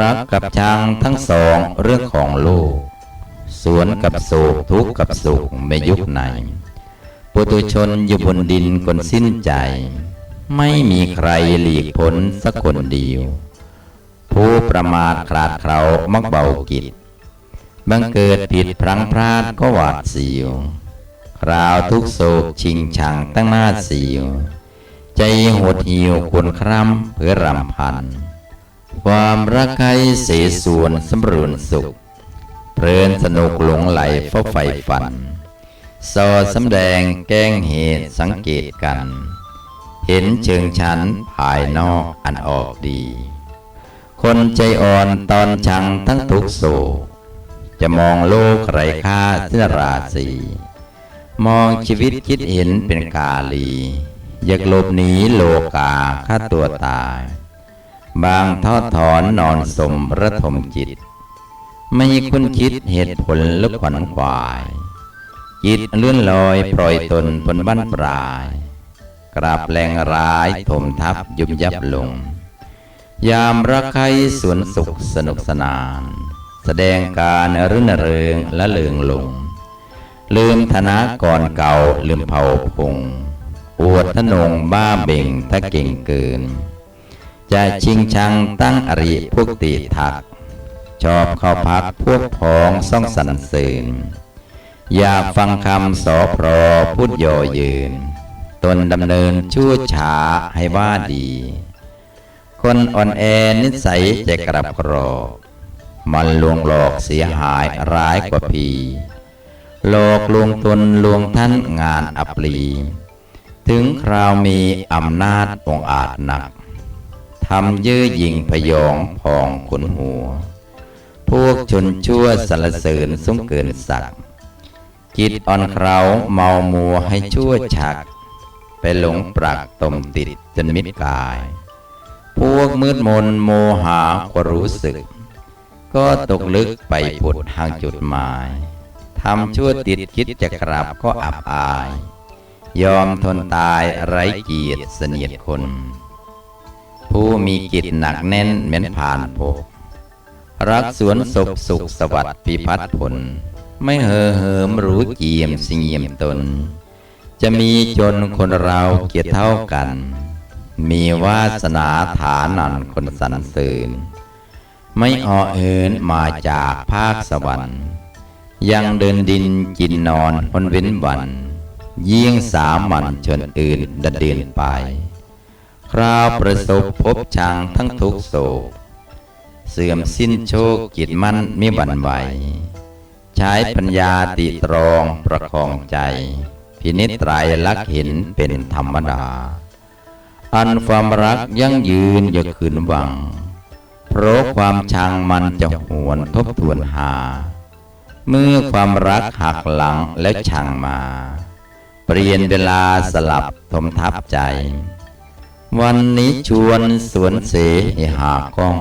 รักกับชังทั้งสองเรื่องของโลก สวนกับโศกทุกข์กับสุขไม่ยุคไหนปุตุชนอยู่บนดินคนสิ้นใจ ไม่มีใครหลีกพ้นสักคนเดียว ผู้ประมาทขาดเครามักเบากิจบังเกิดผิดพลังพลาดก็หวาดเสียวคราวทุกโศกชิงชังตั้งหน้าเสียว ใจหดหิวควรคร่ำเพื่อรำพัน ความรักใครเสส่วนสำรุนสุข เพลินสนุกหลงไหลเฝ้าไฟฝันสอดสำแดงแกล้งเหตุสังเกตกัน เห็นเชิงชันภายนอกอันออกดี คนใจอ่อนตอนชังทั้งทุกโศจะมองโลกไร้ค่าเสราศีมองชีวิตคิดเห็นเป็นกาลี อยากหลบหนีโลกาฆ่าตัวตาย บางทอดถอนนอนสมระทมจิต ไม่คุ้นคิดเหตุผลและขวัญขวาย จิตเลื่อนลอยปล่อยตนบนบ้านปลาย กราบแรงร้ายถมทับยุบยับลง ยามรักใครสวนสุขสนุกสนาน แสดงการรื่นเริงและเลืองลง ลืมธนะก่อนเก่าลืมเผาพงอวดทนงบ้าเบ่งถ้าเก่งเกิน จะชิงชังตั้งอริพวกตีถัก ชอบเข้าพักพวกพ้องซ่องสรรเสริญอยากฟังคำสอพรอพูดโยอยืน ตนดำเนินชั่วช้าให้ว่าดี คนอ่อนแอนิสัยจะกลับกรอกมันลวงหลอกเสียหายร้ายกว่าพีหลอกลวงตนลวงท่านงานอัปลี ถึงคราวมีอำนาจองอาจหนักำเยื้อยิงพยองพองขนหัว พวกชนชั่วสรรเสริญสงเกินสักจิตอ่อนเคราเมามัวให้ชั่วชัก ไปหลงปรักตมติดจนมิดกาย พวกมืดมนโมหาก็รู้สึก ก็ตกลึกไปผุดห่างจุดหมายทำชั่วติดคิดจะกลับก็อับอาย ยอมทนตายไร้เกียรติเสนียดคน ผู้มีกิจหนักแน่นเหม็นผ่านพรักสวนศพสุขสวัสดิ์พิพัฒน์ผล ไม่เห่อเหิมรู้เกียมสิเงียมตน จะมีจนคนเราเกียรติเท่ากัน มีวาสนาฐานันคนสรรเสริญไม่ออเหินมาจากภาคสวรรค์ ยังเดินดินกินนอนคนเว้นวันยิ่งสามัญชนอื่นดเดินไป คราวประสบพบชังทั้งทุกโศก เสื่อมสิ้นโชคจิตมั่นมิบันไหว ใช้ปัญญาติตรองประคองใจ พินิจไตรลักษณ์เห็นเป็นธรรมดา อันความรักยั่งยืนอย่าขืนหวัง เพราะความชังมันจะหวนทบทวนหา เมื่อความรักหักหลังและชังมา เปลี่ยนเวลาสลับทมทับใจ วันนี้ชวนสวนเสให้หากล้อง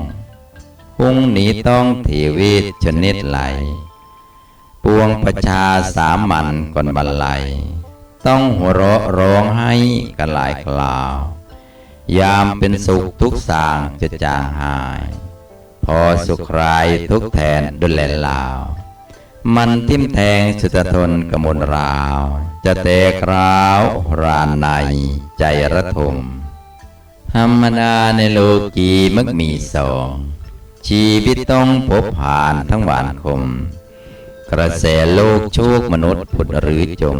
พรุ่งนี้ต้องเทเวศชนิดไหล ปวงประชาสามัญก่อนบรรลัย ต้องหัวเราะร้องให้กันหลายคราว ยามเป็นสุขทุกสางจะจางหาย พอสุขรายทุกแทนดุลแลลาว มันทิมแทงสุดทนกมลราว จะเตะคราวรานในใจระทม ธรรมดาในโลกีมักมีสองชีวิตต้องพบผ่านทั้งหวานคม กระแสโลกโชคมนุษย์ผุดหรือจม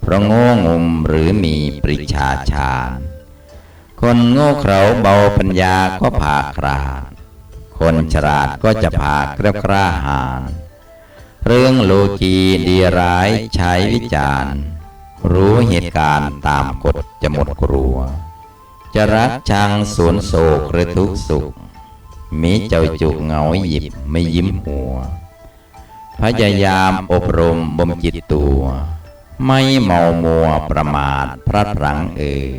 เพราะโง่งมหรือมีปริชาชาญคนโง่เขลาเบาปัญญาก็ผ่าคราดคนฉลาดก็จะผ่าเกล้ากล้าหาญเรื่องโลกีดีร้ายใช้วิจารณ์ รู้เหตุการณ์ตามกฎจะหมดกลัว จะรักชังสวนโศกหรือทุกสุข มีเจ้าจุกเหงาหยิบไม่ยิ้มหัว พยายามอบรมบ่มจิตตัว ไม่เมามัวประมาทพระพลังเอ่ย